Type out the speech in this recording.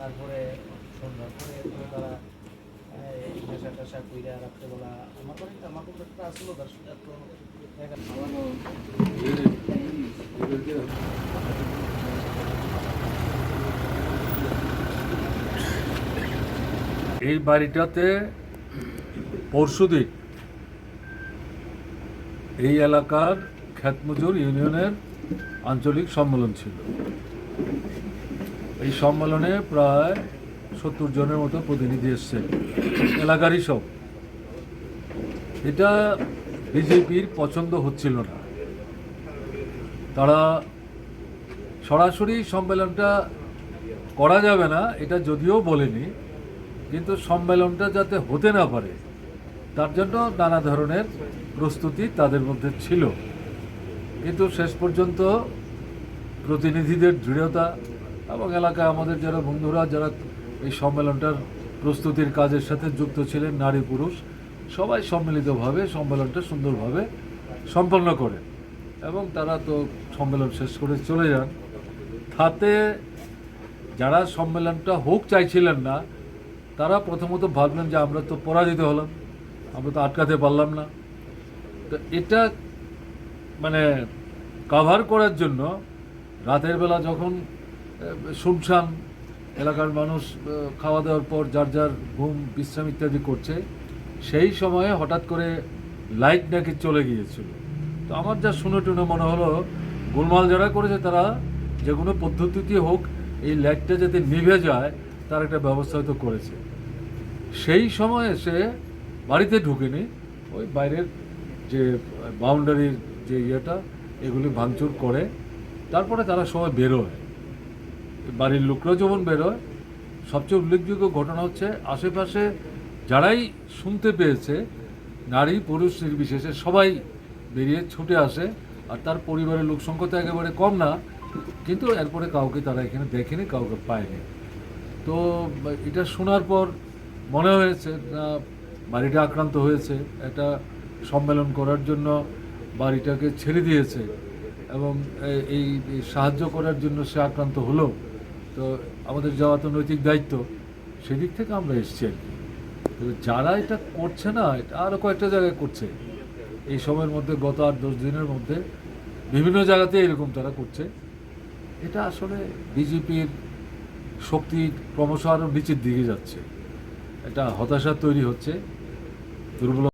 তারপরে সন্ধ্যার পরে তারা নেশা টেশা কইরা আমার আমার কোনো একটা আসলো তার তো এই বাড়িটাতে পরশুদিন এই এলাকার খ্যাতমজুর ইউনিয়নের আঞ্চলিক সম্মেলন ছিল। এই সম্মেলনে প্রায় সত্তর জনের মতো প্রতিনিধি এসছে। এলাকারই সব। এটা বিজেপির পছন্দ হচ্ছিল না। তারা সরাসরি সম্মেলনটা করা যাবে না, এটা যদিও বলেনি, কিন্তু সম্মেলনটা যাতে হতে না পারে, তার জন্য নানা ধরনের প্রস্তুতি তাদের মধ্যে ছিল। কিন্তু শেষ পর্যন্ত প্রতিনিধিদের দৃঢ়তা এবং এলাকায় আমাদের যারা বন্ধুরা, যারা এই সম্মেলনটার প্রস্তুতির কাজের সাথে যুক্ত ছিলেন, নারী পুরুষ, সবাই সম্মিলিতভাবে সম্মেলনটা সুন্দরভাবে সম্পন্ন করে। এবং তারা তো সম্মেলন শেষ করে চলে যান। তাতে যারা সম্মেলনটা হোক চাইছিলেন না, তারা প্রথমত ভাবলেন যে আমরা তো পরাজিত হলাম, আমরা তো আটকাতে পারলাম না। তো এটা মানে কাভার করার জন্য রাতের বেলা যখন শুনশান এলাকার মানুষ খাওয়া দাওয়ার পর যার যার ঘুম, বিশ্রাম ইত্যাদি করছে, সেই সময়ে হঠাৎ করে লাইট নাকি চলে গিয়েছিল। তো আমার যা শুনে টুনে মনে হলো, গোলমাল যারা করেছে তারা যে কোনো পদ্ধতিতে হোক এই লাইটটা যাতে নিভে যায়, তার একটা ব্যবস্থা হয়তো করেছে। সেই সময় সে বাড়িতে ঢুকেনি, ওই বাইরের যে বাউন্ডারির যে ইয়েটা, এগুলি ভাঙচুর করে, তারপরে তারা সবাই বেরোয় বাড়ির লোকরা যেমন বেরোয়, সবচেয়ে উল্লেখযোগ্য ঘটনা হচ্ছে আশেপাশে যারাই শুনতে পেয়েছে, নারী, পুরুষ, নির্বিশেষে সবাই বেরিয়ে ছুটে আসে, আর তার পরিবারের লোক সংখ্যা তো একেবারে কম না, কিন্তু এরপরে কাউকে তারা এখানে দেখেনি, কাউকে পায়নি। তো এটা শোনার পর মনে হয়েছে, না, বাড়িটা আক্রান্ত হয়েছে, এটা সম্মেলন করার জন্য বাড়িটাকে ছেড়ে দিয়েছে, এবং এই এই সাহায্য করার জন্য সে আক্রান্ত হলো। তো আমাদের যাওয়া তো নৈতিক দায়িত্ব। সেদিক থেকে আমরা এসছি আর কি। যারা এটা করছে না, এটা আরও কয়েকটা জায়গায় করছে। এই সময়ের মধ্যে, গত আট, দশ দিনের মধ্যে বিভিন্ন জায়গাতে এরকম তারা করছে। এটা আসলে বিজেপির শক্তি ক্রমশ আরও নিচের দিকে যাচ্ছে। এটা হতাশা তৈরি হচ্ছে। দুর্বল